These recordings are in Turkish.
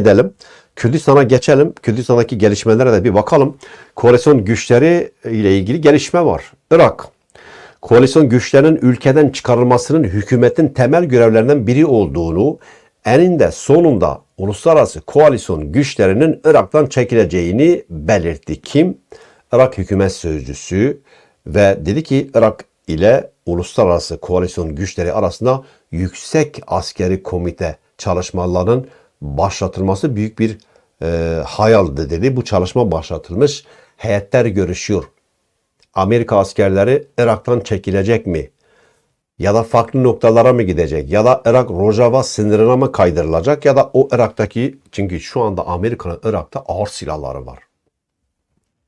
edelim. Kürdistan'a geçelim. Kürdistan'daki gelişmelere de bir bakalım. Koalisyon güçleri ile ilgili gelişme var. Irak. Koalisyon güçlerinin ülkeden çıkarılmasının hükümetin temel görevlerinden biri olduğunu, eninde sonunda uluslararası koalisyon güçlerinin Irak'tan çekileceğini belirtti. Kim? Irak hükümet sözcüsü ve dedi ki Irak ile uluslararası koalisyon güçleri arasında yüksek askeri komite çalışmalarının başlatılması büyük bir e, hayaldi dedi. Bu çalışma başlatılmış. Heyetler görüşüyor. Amerika askerleri Irak'tan çekilecek mi? Ya da farklı noktalara mı gidecek? Ya da Irak Rojava sınırına mı kaydırılacak? Ya da o Irak'taki çünkü şu anda Amerika'nın Irak'ta ağır silahları var.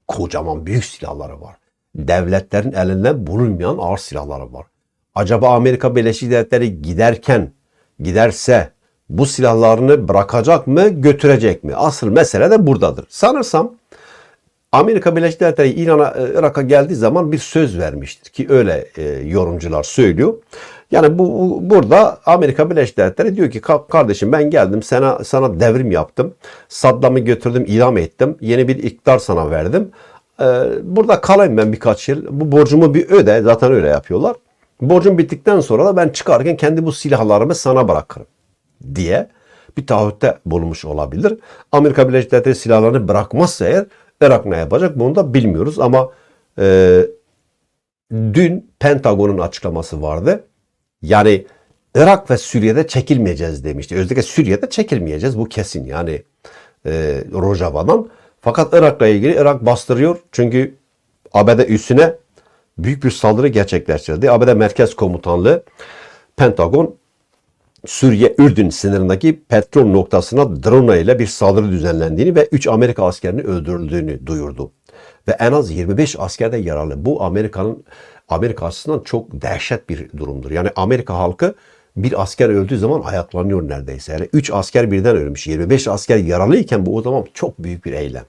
Kocaman büyük silahları var. Devletlerin elinde bulunmayan ağır silahları var. Acaba Amerika Birleşik Devletleri giderken giderse bu silahlarını bırakacak mı, götürecek mi? Asıl mesele de buradadır. Sanırsam Amerika Birleşik Devletleri İran'a, e, Irak'a geldiği zaman bir söz vermiştir ki öyle e, yorumcular söylüyor. Yani bu, bu- burada Amerika Birleşik Devletleri diyor ki "Ka- kardeşim ben geldim sana sana devrim yaptım. Saddam'ı götürdüm, idam ettim. Yeni bir iktidar sana verdim. E, burada kalayım ben birkaç yıl. Bu borcumu bir öde. Zaten öyle yapıyorlar. Borcum bittikten sonra da ben çıkarken kendi bu silahlarımı sana bırakırım diye bir taahhütte bulunmuş olabilir. Amerika Birleşik Devletleri silahlarını bırakmazsa eğer Irak ne yapacak bunu da bilmiyoruz ama e, dün Pentagon'un açıklaması vardı. Yani Irak ve Suriye'de çekilmeyeceğiz demişti. Özellikle Suriye'de çekilmeyeceğiz bu kesin yani e, Rojava'dan. Fakat Irak'la ilgili Irak bastırıyor çünkü ABD üssüne büyük bir saldırı gerçekleştirdi. ABD Merkez Komutanlığı Pentagon Suriye Ürdün sınırındaki petrol noktasına drone ile bir saldırı düzenlendiğini ve 3 Amerika askerinin öldürüldüğünü duyurdu. Ve en az 25 asker de yaralı. Bu Amerika'nın Amerika açısından çok dehşet bir durumdur. Yani Amerika halkı bir asker öldüğü zaman ayaklanıyor neredeyse. Yani 3 asker birden ölmüş. 25 asker yaralıyken bu o zaman çok büyük bir eylem.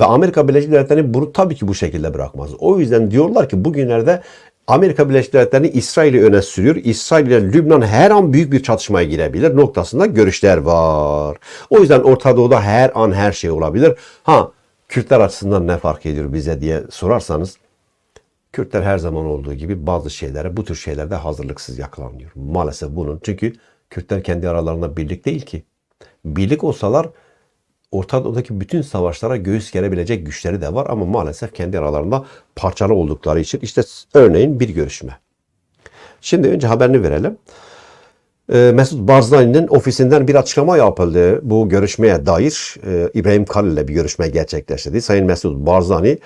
Ve Amerika Birleşik Devletleri bunu tabii ki bu şekilde bırakmaz. O yüzden diyorlar ki bugünlerde Amerika Birleşik Devletleri İsrail'i öne sürüyor. İsrail ile Lübnan her an büyük bir çatışmaya girebilir noktasında görüşler var. O yüzden Orta Doğu'da her an her şey olabilir. Ha Kürtler açısından ne fark ediyor bize diye sorarsanız Kürtler her zaman olduğu gibi bazı şeylere bu tür şeylerde hazırlıksız yakalanıyor. Maalesef bunun çünkü Kürtler kendi aralarında birlik değil ki. Birlik olsalar Orta Doğu'daki bütün savaşlara göğüs gerebilecek güçleri de var ama maalesef kendi aralarında parçalı oldukları için işte örneğin bir görüşme. Şimdi önce haberini verelim. Ee, Mesut Barzani'nin ofisinden bir açıklama yapıldı. Bu görüşmeye dair e, İbrahim Kalil ile bir görüşme gerçekleştirdi. Sayın Mesut Barzani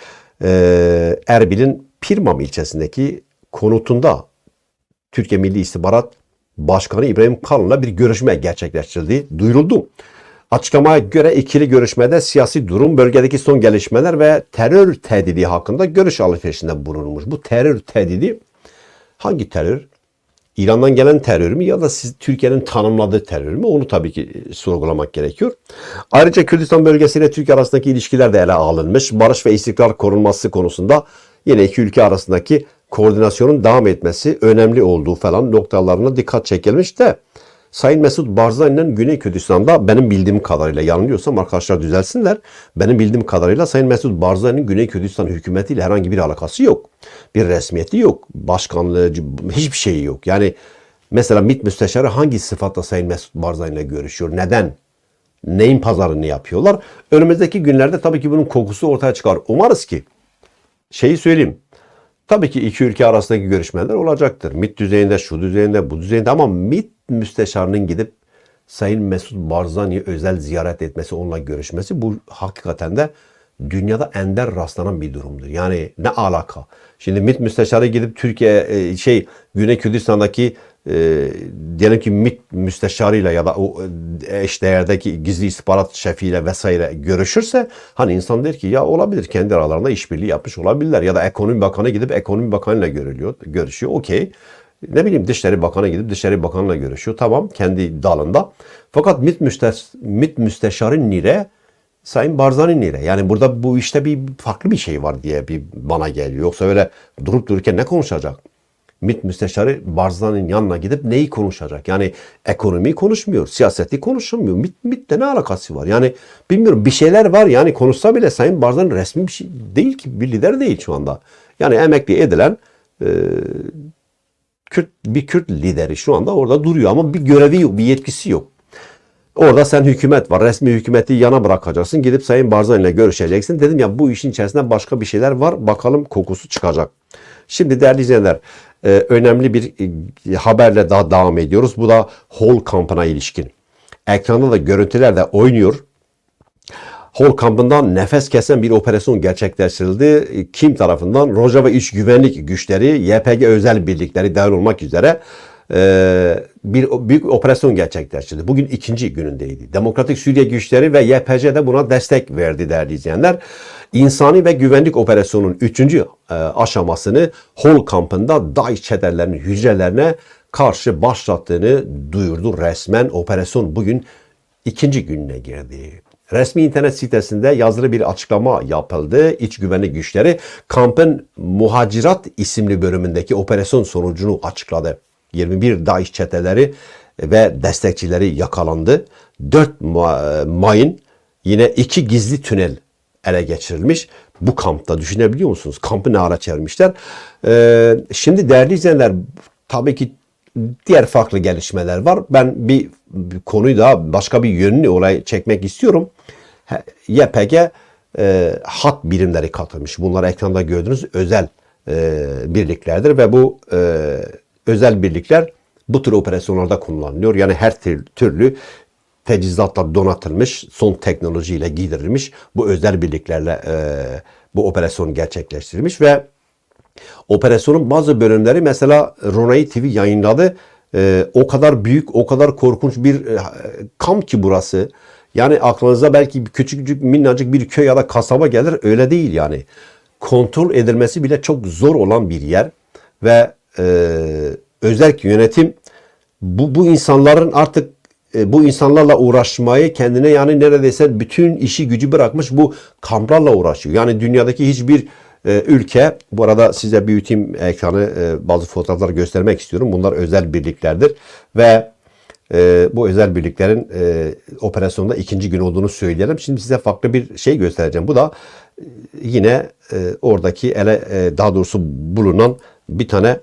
e, Erbil'in Pirmam ilçesindeki konutunda Türkiye Milli İstihbarat Başkanı İbrahim Kalın'la bir görüşme gerçekleştirildi. Duyuruldu. Açıklamaya göre ikili görüşmede siyasi durum, bölgedeki son gelişmeler ve terör tehdidi hakkında görüş alışverişinde bulunmuş. Bu terör tehdidi hangi terör? İran'dan gelen terör mü ya da siz Türkiye'nin tanımladığı terör mü? Onu tabii ki e, sorgulamak gerekiyor. Ayrıca Kürdistan bölgesiyle Türkiye arasındaki ilişkiler de ele alınmış. Barış ve istikrar korunması konusunda yine iki ülke arasındaki koordinasyonun devam etmesi önemli olduğu falan noktalarına dikkat çekilmiş de Sayın Mesut Barzani'nin Güney Kürdistan'da benim bildiğim kadarıyla yanılıyorsam arkadaşlar düzelsinler. Benim bildiğim kadarıyla Sayın Mesut Barzani'nin Güney Kürdistan hükümetiyle herhangi bir alakası yok. Bir resmiyeti yok. Başkanlığı hiçbir şeyi yok. Yani mesela MİT müsteşarı hangi sıfatla Sayın Mesut Barzani görüşüyor? Neden? Neyin pazarını yapıyorlar? Önümüzdeki günlerde tabii ki bunun kokusu ortaya çıkar. Umarız ki şeyi söyleyeyim. Tabii ki iki ülke arasındaki görüşmeler olacaktır. MİT düzeyinde, şu düzeyinde, bu düzeyinde ama MİT müsteşarının gidip Sayın Mesut Barzani'yi özel ziyaret etmesi, onunla görüşmesi bu hakikaten de dünyada ender rastlanan bir durumdur. Yani ne alaka? Şimdi MİT müsteşarı gidip Türkiye e, şey Güney Kürdistan'daki e, diyelim ki MİT müsteşarıyla ya da o e, eşdeğerdeki gizli istihbarat şefiyle vesaire görüşürse hani insan der ki ya olabilir kendi aralarında işbirliği yapmış olabilirler ya da ekonomi bakanı gidip ekonomi bakanıyla görülüyor, görüşüyor. Okey. Ne bileyim Dışişleri Bakanı gidip Dışişleri Bakanı'yla görüşüyor. Tamam kendi dalında. Fakat MİT, müsteş, MİT müsteşarı nire? Sayın Barzani nire? Yani burada bu işte bir farklı bir şey var diye bir bana geliyor. Yoksa öyle durup dururken ne konuşacak? MİT müsteşarı Barzani'nin yanına gidip neyi konuşacak? Yani ekonomiyi konuşmuyor, siyaseti konuşmuyor. MİT, MİT'le ne alakası var? Yani bilmiyorum bir şeyler var yani konuşsa bile Sayın Barzani resmi bir şey değil ki bir lider değil şu anda. Yani emekli edilen e, Kürt, bir Kürt lideri şu anda orada duruyor ama bir görevi yok, bir yetkisi yok. Orada sen hükümet var. Resmi hükümeti yana bırakacaksın. Gidip Sayın Barzani ile görüşeceksin. Dedim ya bu işin içerisinde başka bir şeyler var. Bakalım kokusu çıkacak. Şimdi değerli izleyenler e, önemli bir e, haberle daha devam ediyoruz. Bu da Hol kampına ilişkin. Ekranda da görüntüler de oynuyor. Hol kampından nefes kesen bir operasyon gerçekleştirildi. Kim tarafından? Rojava İç Güvenlik Güçleri, YPG özel birlikleri dahil olmak üzere e, bir büyük operasyon gerçekleştirildi. Bugün ikinci günündeydi. Demokratik Suriye güçleri ve YPG de buna destek verdi değerli izleyenler. İnsani ve güvenlik operasyonunun üçüncü e, aşamasını Hol kampında DAEŞ çetelerinin hücrelerine karşı başlattığını duyurdu resmen. Operasyon bugün ikinci gününe girdi. Resmi internet sitesinde yazılı bir açıklama yapıldı. İç güvenlik güçleri kampın Muhacirat isimli bölümündeki operasyon sonucunu açıkladı. 21 DAEŞ çeteleri ve destekçileri yakalandı. 4 Mayın yine iki gizli tünel ele geçirilmiş. Bu kampta düşünebiliyor musunuz? Kampı ne hale çevirmişler? Ee, şimdi değerli izleyenler tabii ki diğer farklı gelişmeler var. Ben bir, bir konuyu da başka bir yönünü oraya çekmek istiyorum. YPG e, hat birimleri katılmış. Bunlar ekranda gördüğünüz özel e, birliklerdir ve bu e, özel birlikler bu tür operasyonlarda kullanılıyor. Yani her türlü teçhizatlar donatılmış, son teknolojiyle giydirilmiş bu özel birliklerle e, bu operasyon gerçekleştirilmiş ve operasyonun bazı bölümleri mesela Ronay TV yayınladı. E, o kadar büyük, o kadar korkunç bir e, kamp ki burası. Yani aklınıza belki küçücük minnacık bir köy ya da kasaba gelir. Öyle değil yani. Kontrol edilmesi bile çok zor olan bir yer ve e, özellikle yönetim bu, bu insanların artık e, bu insanlarla uğraşmayı kendine yani neredeyse bütün işi gücü bırakmış bu kamplarla uğraşıyor. Yani dünyadaki hiçbir e, ülke bu arada size büyüteyim ekranı e, bazı fotoğraflar göstermek istiyorum. Bunlar özel birliklerdir ve e, bu özel birliklerin e, operasyonda ikinci gün olduğunu söyleyelim. Şimdi size farklı bir şey göstereceğim. Bu da e, yine oradaki ele daha doğrusu bulunan bir tane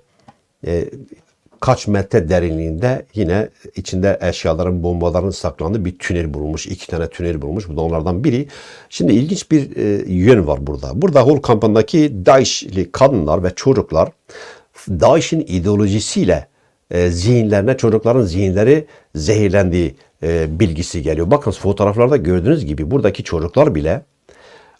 kaç metre derinliğinde yine içinde eşyaların, bombaların saklandığı bir tünel bulunmuş. iki tane tünel bulunmuş. Bu da onlardan biri. Şimdi ilginç bir e, yön var burada. Burada Hol kampındaki DAEŞ'li kadınlar ve çocuklar DAEŞ'in ideolojisiyle e, zihinlerine, çocukların zihinleri zehirlendiği e, bilgisi geliyor. Bakın fotoğraflarda gördüğünüz gibi buradaki çocuklar bile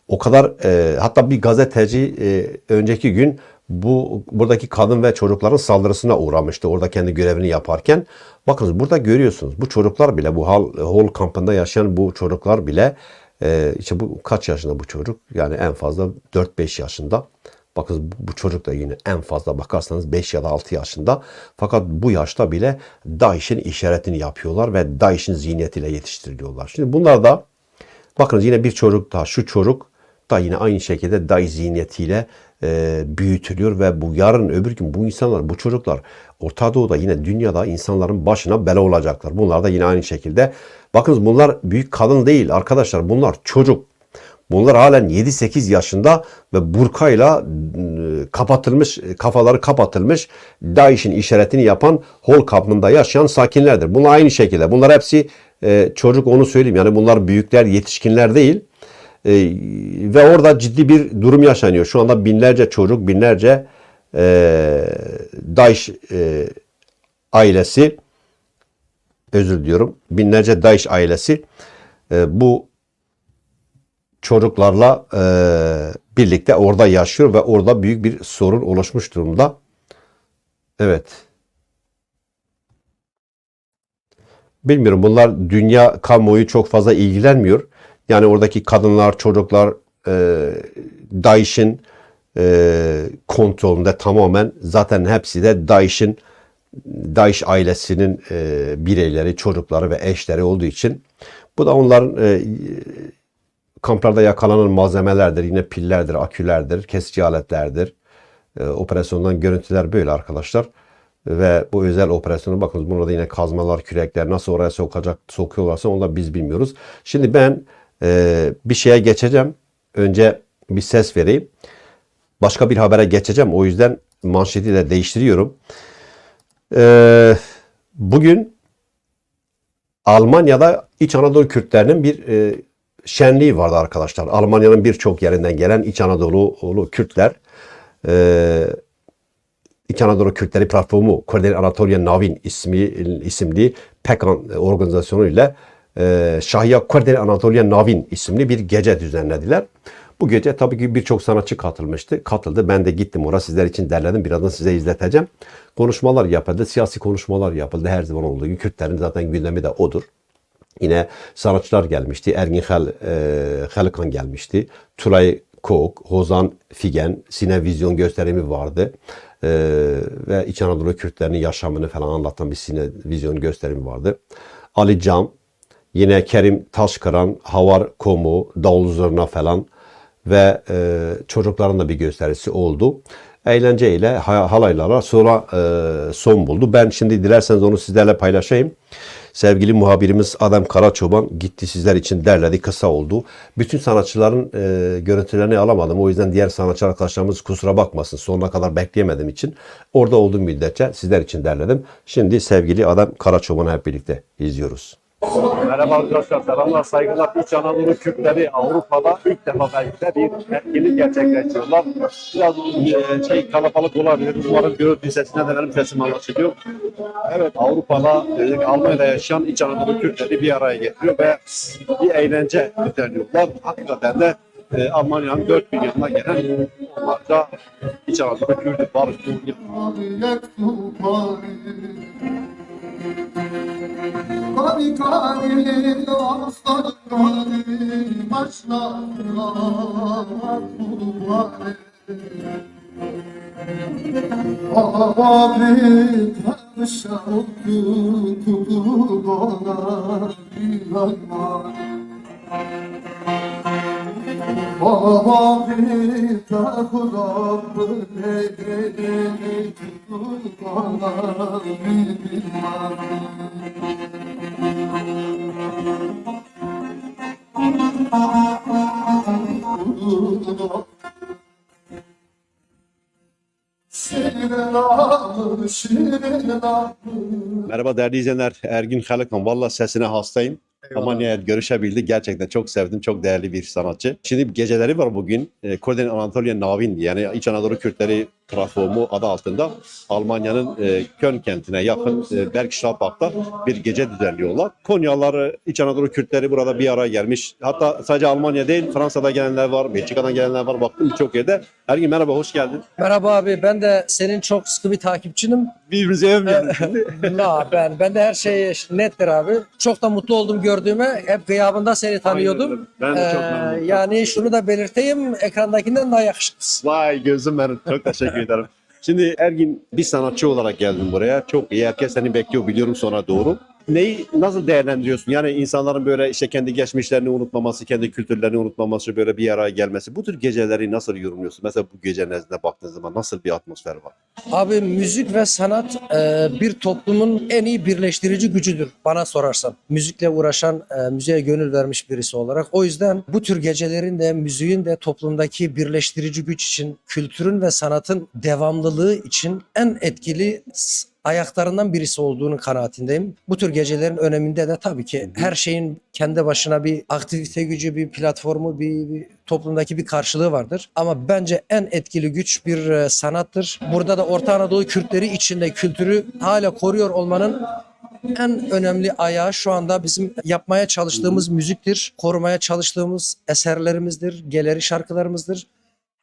o kadar e, hatta bir gazeteci e, önceki gün bu buradaki kadın ve çocukların saldırısına uğramıştı orada kendi görevini yaparken. Bakınız burada görüyorsunuz bu çocuklar bile bu hal hol kampında yaşayan bu çocuklar bile e, işte bu kaç yaşında bu çocuk? Yani en fazla 4-5 yaşında. Bakın bu çocuk da yine en fazla bakarsanız 5 ya da 6 yaşında. Fakat bu yaşta bile DAEŞ'in işaretini yapıyorlar ve DAEŞ'in zihniyetiyle yetiştiriliyorlar. Şimdi bunlar da bakınız yine bir çocuk daha şu çocuk da yine aynı şekilde DAEŞ zihniyetiyle e, büyütülüyor ve bu yarın öbür gün bu insanlar, bu çocuklar Orta Doğu'da yine dünyada insanların başına bela olacaklar. Bunlar da yine aynı şekilde. Bakınız bunlar büyük kadın değil arkadaşlar. Bunlar çocuk. Bunlar halen 7-8 yaşında ve burkayla ıı, kapatılmış, kafaları kapatılmış DAEŞ'in işaretini yapan hol kampında yaşayan sakinlerdir. Bunlar aynı şekilde. Bunlar hepsi e, çocuk onu söyleyeyim. Yani bunlar büyükler, yetişkinler değil. E, ve orada ciddi bir durum yaşanıyor. Şu anda binlerce çocuk, binlerce e, DAEŞ e, ailesi özür diliyorum. Binlerce DAEŞ ailesi e, bu çocuklarla e, birlikte orada yaşıyor ve orada büyük bir sorun oluşmuş durumda. Evet. Bilmiyorum bunlar dünya kamuoyu çok fazla ilgilenmiyor. Yani oradaki kadınlar, çocuklar e, DAEŞ'in e, kontrolünde tamamen zaten hepsi de DAEŞ'in DAEŞ ailesinin e, bireyleri, çocukları ve eşleri olduğu için bu da onların e, kamplarda yakalanan malzemelerdir. Yine pillerdir, akülerdir, kesici aletlerdir. E, operasyondan görüntüler böyle arkadaşlar. Ve bu özel operasyona bakınız burada yine kazmalar, kürekler nasıl oraya sokacak, sokuyorlarsa onu da biz bilmiyoruz. Şimdi ben e, bir şeye geçeceğim. Önce bir ses vereyim. Başka bir habere geçeceğim. O yüzden manşeti de değiştiriyorum. E, bugün Almanya'da İç Anadolu Kürtlerinin bir e, şenliği vardı arkadaşlar. Almanya'nın birçok yerinden gelen İç Anadolu Kürtler e, İç Anadolu Kürtleri Platformu Kordel Anatolia Navin ismi isimli PEKAN organizasyonu ile e, Şahya Kordel Anatolia Navin isimli bir gece düzenlediler. Bu gece tabii ki birçok sanatçı katılmıştı. Katıldı. Ben de gittim oraya sizler için derledim. Birazdan size izleteceğim. Konuşmalar yapıldı. Siyasi konuşmalar yapıldı. Her zaman olduğu gibi Kürtlerin zaten gündemi de odur. Yine sanatçılar gelmişti. Ergin Hel, e, Helikan gelmişti. Tulay Kok, Hozan Figen, Sinevizyon gösterimi vardı. E, ve İç Anadolu Kürtlerinin yaşamını falan anlatan bir sinevizyon gösterimi vardı. Ali Cam, yine Kerim Taşkıran, Havar Komu, Davul Zurna falan ve e, çocukların da bir gösterisi oldu. Eğlenceyle, ha- halaylara sonra e, son buldu. Ben şimdi dilerseniz onu sizlerle paylaşayım. Sevgili muhabirimiz Adem Karaçoban gitti sizler için derledi. Kısa oldu. Bütün sanatçıların e, görüntülerini alamadım. O yüzden diğer sanatçı arkadaşlarımız kusura bakmasın. Sonuna kadar bekleyemedim için. Orada olduğum müddetçe sizler için derledim. Şimdi sevgili Adem Karaçoban'ı hep birlikte izliyoruz. Merhaba arkadaşlar, selamlar, saygılar. İç Anadolu Kürtleri Avrupa'da ilk defa belki de bir etkinlik gerçekleştiriyorlar. Biraz e, şey kalabalık olabilir. Umarım görüntü sesinden de benim sesim anlaşılıyor. Evet, Avrupa'da, özellikle Almanya'da yaşayan İç Anadolu Kürtleri bir araya getiriyor ve bir eğlence düzenliyorlar. Hakikaten de e, Almanya'nın dört bir yanına gelen onlarca İç Anadolu Kürtü barış Kani kani aslan kani başlar kulvare Abi tavşa oldu kudu dolar yanlar Baba bir takıda böyle tutulmalar bilmem Merhaba değerli izleyenler. Ergün Helikan. Valla sesine hastayım. Ama nihayet görüşebildik. Gerçekten çok sevdim. Çok değerli bir sanatçı. Şimdi geceleri var bugün. E, Korden Anatolia Navin yani İç Anadolu Kürtleri platformu adı altında Almanya'nın e, Köln kentine yakın e, Bergstadtbach'ta bir gece düzenliyorlar. Konyalıları, İç Anadolu Kürtleri burada bir araya gelmiş. Hatta sadece Almanya değil Fransa'da gelenler var, Belçika'dan gelenler var. Baktım birçok yerde. Ergin merhaba, hoş geldin. Merhaba abi ben de senin çok sıkı bir takipçinim. Birbirimizi övmeyelim. La ben ben de her şey nettir abi. Çok da mutlu oldum gördüğüme. Hep gıyabında seni tanıyordum. Ben de çok Ee, memnunum. yani şunu da belirteyim ekrandakinden daha yakışıklısın. Vay gözüm benim. Çok teşekkür ederim. Şimdi Ergin bir sanatçı olarak geldin buraya. Çok iyi. Herkes seni bekliyor biliyorum sonra doğru. Neyi nasıl değerlendiriyorsun? Yani insanların böyle işte kendi geçmişlerini unutmaması, kendi kültürlerini unutmaması, böyle bir araya gelmesi. Bu tür geceleri nasıl yorumluyorsun? Mesela bu gece nezdine baktığın zaman nasıl bir atmosfer var? Abi müzik ve sanat e, bir toplumun en iyi birleştirici gücüdür bana sorarsan. Müzikle uğraşan, e, müziğe gönül vermiş birisi olarak. O yüzden bu tür gecelerin de müziğin de toplumdaki birleştirici güç için, kültürün ve sanatın devamlılığı için en etkili ayaklarından birisi olduğunu kanaatindeyim. Bu tür gecelerin öneminde de tabii ki her şeyin kendi başına bir aktivite gücü, bir platformu, bir, bir toplumdaki bir karşılığı vardır. Ama bence en etkili güç bir e, sanattır. Burada da Orta Anadolu Kürtleri içinde kültürü hala koruyor olmanın en önemli ayağı şu anda bizim yapmaya çalıştığımız müziktir. Korumaya çalıştığımız eserlerimizdir, geleri şarkılarımızdır.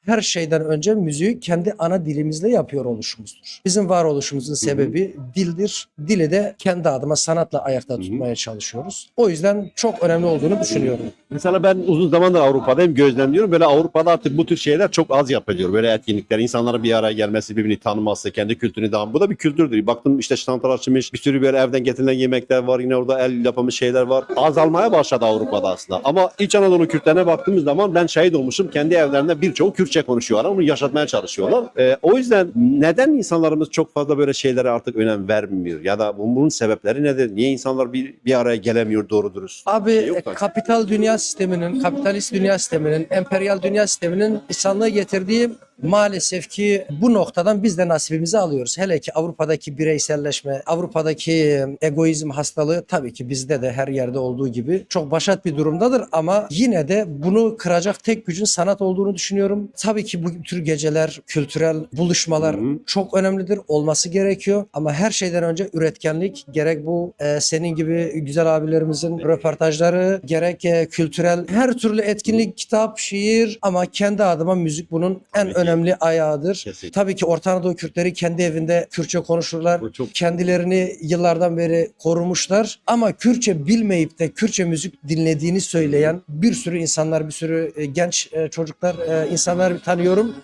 Her şeyden önce müziği kendi ana dilimizle yapıyor oluşumuzdur. Bizim varoluşumuzun sebebi dildir. Dili de kendi adıma sanatla ayakta tutmaya çalışıyoruz. O yüzden çok önemli olduğunu düşünüyorum. Mesela ben uzun zamandır Avrupa'dayım gözlemliyorum. Böyle Avrupa'da artık bu tür şeyler çok az yapılıyor. Böyle etkinlikler, insanların bir araya gelmesi, birbirini tanıması, kendi kültürünü devam. Bu da bir kültürdür. Baktım işte ştantar açılmış, bir sürü böyle evden getirilen yemekler var. Yine orada el yapımı şeyler var. Azalmaya başladı Avrupa'da aslında. Ama İç Anadolu Kürtlerine baktığımız zaman ben şahit olmuşum. Kendi evlerinde birçoğu Kürtçe Kürtçe konuşuyorlar, onu yaşatmaya çalışıyorlar. Ee, o yüzden neden insanlarımız çok fazla böyle şeylere artık önem vermiyor? Ya da bunun sebepleri nedir? Niye insanlar bir, bir araya gelemiyor doğru dürüst? Abi Yok e, kapital dünya sisteminin, kapitalist dünya sisteminin, emperyal dünya sisteminin insanlığa getirdiği maalesef ki bu noktadan biz de nasibimizi alıyoruz. Hele ki Avrupa'daki bireyselleşme, Avrupa'daki egoizm hastalığı tabii ki bizde de her yerde olduğu gibi çok başat bir durumdadır ama yine de bunu kıracak tek gücün sanat olduğunu düşünüyorum. Tabii ki bu tür geceler, kültürel buluşmalar Hı hı. çok önemlidir, olması gerekiyor ama her şeyden önce üretkenlik gerek bu e, senin gibi güzel abilerimizin röportajları gerek e, kültürel her türlü etkinlik, kitap, şiir ama kendi adıma müzik bunun en ki. Önemli ayağıdır. Kesinlikle. Tabii ki Orta Anadolu Kürtleri kendi evinde Kürtçe konuşurlar. Bu çok Kendilerini yıllardan beri korumuşlar ama Kürtçe bilmeyip de Kürtçe müzik dinlediğini söyleyen bir sürü insanlar, bir sürü e, genç e, çocuklar, e, insanlar tanıyorum.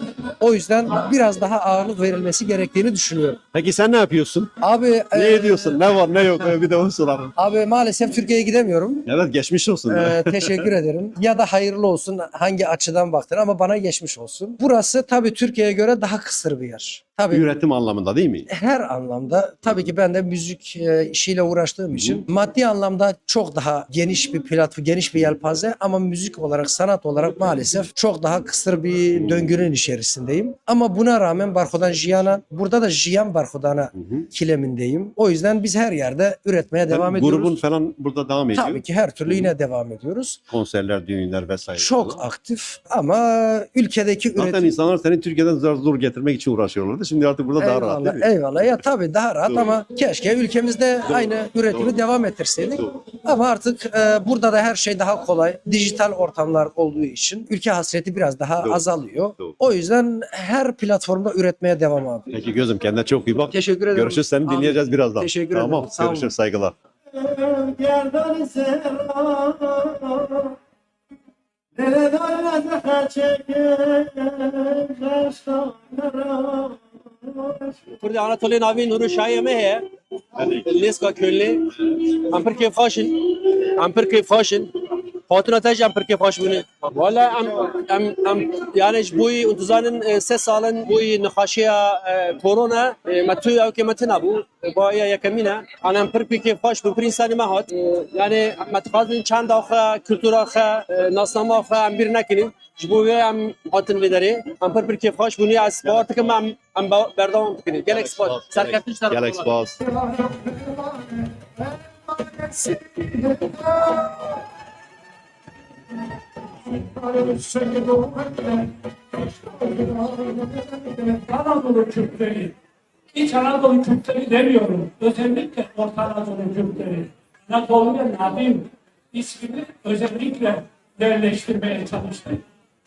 O yüzden biraz daha ağırlık verilmesi gerektiğini düşünüyorum. Peki sen ne yapıyorsun? Abi Ne e, ediyorsun? Ne var ne yok? Bir de onu soralım. Abi maalesef Türkiye'ye gidemiyorum. Evet geçmiş olsun. Ee, teşekkür ederim. Ya da hayırlı olsun hangi açıdan baktın ama bana geçmiş olsun. Burası tabii Türkiye'ye göre daha kısır bir yer. Tabii Üretim anlamında değil mi? her anlamda tabii ki ben de müzik e, işiyle uğraştığım için maddi anlamda çok daha geniş bir platform, geniş bir yelpaze ama müzik olarak, sanat olarak maalesef çok daha kısır bir döngünün içerisindeyim. Ama buna rağmen Barkodan Jiyan'a, burada da Jiyan Barkodan'a Hı hı. kilemindeyim. O yüzden biz her yerde üretmeye devam Tabii ediyoruz. Grubun falan burada devam ediyor. Tabii ki her türlü yine devam ediyoruz. Konserler, düğünler vesaire. Çok aktif ama ülkedeki Zaten üretim... insanlar seni Türkiye'den zor, zor getirmek için uğraşıyorlardı. Şimdi artık burada daha rahat değil Eyvallah, mi? eyvallah. Ya tabii daha rahat Doğru. ama keşke ülkemizde aynı üretimi Doğru. devam ettirseydik. Doğru. Ama artık e, burada da her şey daha kolay. Dijital ortamlar olduğu için ülke hasreti biraz daha Doğru. azalıyor. Doğru. O yüzden her platformda üretmeye devam abi. Peki gözüm kendine çok iyi bak. Teşekkür ederim. Görüşürüz seni Abi, dinleyeceğiz birazdan. Teşekkür tamam. ederim. Sağ olun. Görüşürüz saygılar. Gerdan Nereden ne çeker Kaşlara Kurdi Anatolian avî nûrû şayê me heye Lêska Kölnê em pir kêf xweş in em pir kêf xweş in Hatina te jî em pir kêf xweş bûne Wala yani ji bo yî dizanin e, sê salin bo yî nixweşiya e, korona e, me tu ew kê me tune bû bahiya yekemîn e an em pir pî kêf xweş bû pir însanî E, yani me dixwazin çanda xwe kültura xwe e, nasnama xwe em bîr nekinin ji bo wê em hatin vê derê em pir pir kêf xweş bûnê ez bawer dikim em em berdewam dikin gelek spas serkeftin ji Gel Expos. Anadolu Kürtleri, İç Anadolu Kürtleri demiyorum. Özellikle Orta Anadolu Kürtleri. Anadolu'ya Nadim ismini özellikle yerleştirmeye çalıştık.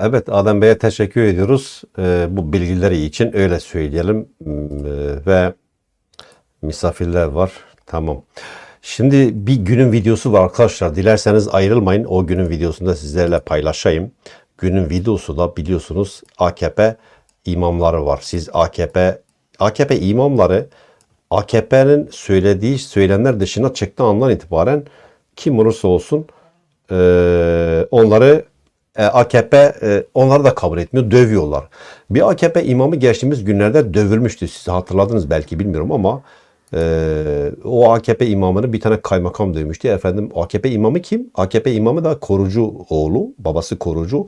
Evet Adem Bey'e teşekkür ediyoruz. Ee, bu bilgileri için öyle söyleyelim. Hmm, e, ve misafirler var. Tamam. Şimdi bir günün videosu var arkadaşlar. Dilerseniz ayrılmayın. O günün videosunu da sizlerle paylaşayım. Günün videosu da biliyorsunuz AKP imamları var. Siz AKP AKP imamları AKP'nin söylediği söylemler dışına çıktığı andan itibaren kim olursa olsun eee, onları e, AKP e, onları da kabul etmiyor, dövüyorlar. Bir AKP imamı geçtiğimiz günlerde dövülmüştü. Siz hatırladınız belki bilmiyorum ama e, o AKP imamını bir tane kaymakam dövmüştü. Efendim AKP imamı kim? AKP imamı da korucu oğlu, babası korucu.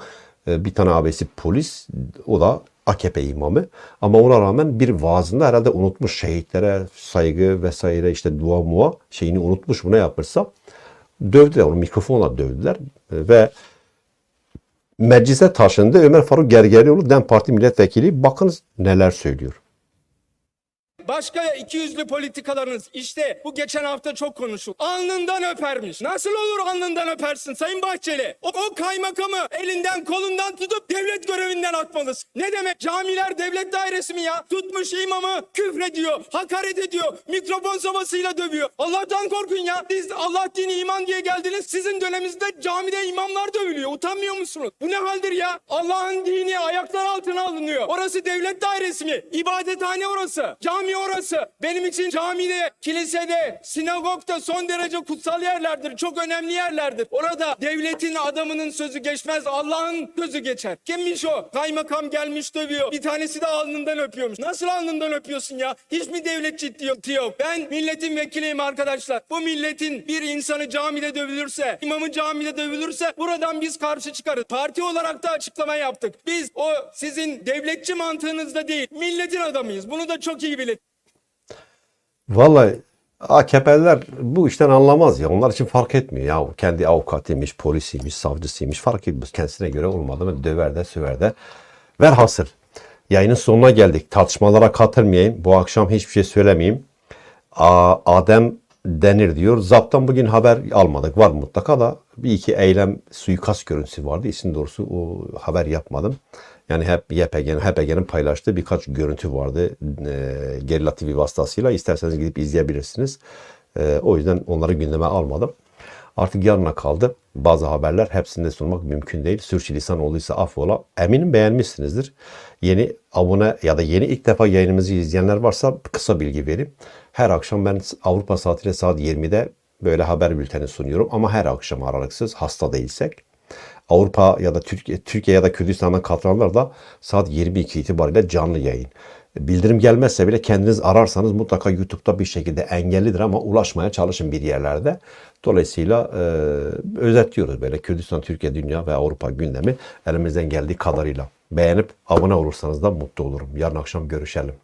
E, bir tane abisi polis, o da AKP imamı. Ama ona rağmen bir vaazında herhalde unutmuş şehitlere saygı vesaire işte dua mua şeyini unutmuş mu ne yapmışsa dövdüler onu mikrofonla dövdüler ve meclise taşındı. Ömer Faruk Gergerlioğlu DEM Parti milletvekili bakınız neler söylüyor. Başka iki yüzlü politikalarınız işte bu geçen hafta çok konuşuldu. Alnından öpermiş. Nasıl olur alnından öpersin Sayın Bahçeli? O, o kaymakamı elinden kolundan tutup devlet görevinden atmalısın. Ne demek? Camiler devlet dairesi mi ya? Tutmuş imamı küfrediyor, hakaret ediyor, mikrofon sobasıyla dövüyor. Allah'tan korkun ya. Siz Allah dini iman diye geldiniz. Sizin döneminizde camide imamlar dövülüyor. Utanmıyor musunuz? Bu ne haldir ya? Allah'ın dini ayaklar altına alınıyor. Orası devlet dairesi mi? İbadethane orası. Cami orası. Benim için camide, kilisede, sinagogda son derece kutsal yerlerdir. Çok önemli yerlerdir. Orada devletin adamının sözü geçmez. Allah'ın sözü geçer. Kimmiş o? Kaymakam gelmiş dövüyor. Bir tanesi de alnından öpüyormuş. Nasıl alnından öpüyorsun ya? Hiç mi devlet ciddiyeti yok? Ben milletin vekiliyim arkadaşlar. Bu milletin bir insanı camide dövülürse, imamı camide dövülürse buradan biz karşı çıkarız. Parti olarak da açıklama yaptık. Biz o sizin devletçi mantığınızda değil, milletin adamıyız. Bunu da çok iyi bilin. Vallahi AKP'liler bu işten anlamaz ya. Onlar için fark etmiyor. Ya kendi avukatıymış, polisiymiş, savcısıymış fark etmez. Kendisine göre olmadı mı döver de söver de. Velhasıl yayının sonuna geldik. Tartışmalara katılmayayım. Bu akşam hiçbir şey söylemeyeyim. A- Adem denir diyor. Zaptan bugün haber almadık. Var mutlaka da bir iki eylem suikast görüntüsü vardı. İşin doğrusu o haber yapmadım. Yani hep YPG'nin, HPG'nin paylaştığı birkaç görüntü vardı. E, Gerilla TV vasıtasıyla. İsterseniz gidip izleyebilirsiniz. E, o yüzden onları gündeme almadım. Artık yarına kaldı. Bazı haberler hepsini de sunmak mümkün değil. Sürçülisan olduysa affola. Eminim beğenmişsinizdir. Yeni abone ya da yeni ilk defa yayınımızı izleyenler varsa kısa bilgi vereyim. Her akşam ben Avrupa saatiyle saat 20'de böyle haber bülteni sunuyorum. Ama her akşam aralıksız hasta değilsek. Avrupa ya da Türkiye, Türkiye ya da Kürdistan'dan katılanlar da saat 22 itibariyle canlı yayın. Bildirim gelmezse bile kendiniz ararsanız mutlaka YouTube'da bir şekilde engellidir ama ulaşmaya çalışın bir yerlerde. Dolayısıyla e, özetliyoruz böyle Kürdistan, Türkiye, Dünya ve Avrupa gündemi elimizden geldiği kadarıyla. Beğenip abone olursanız da mutlu olurum. Yarın akşam görüşelim.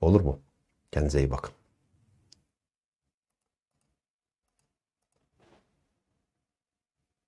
Olur mu? Kendinize iyi bakın.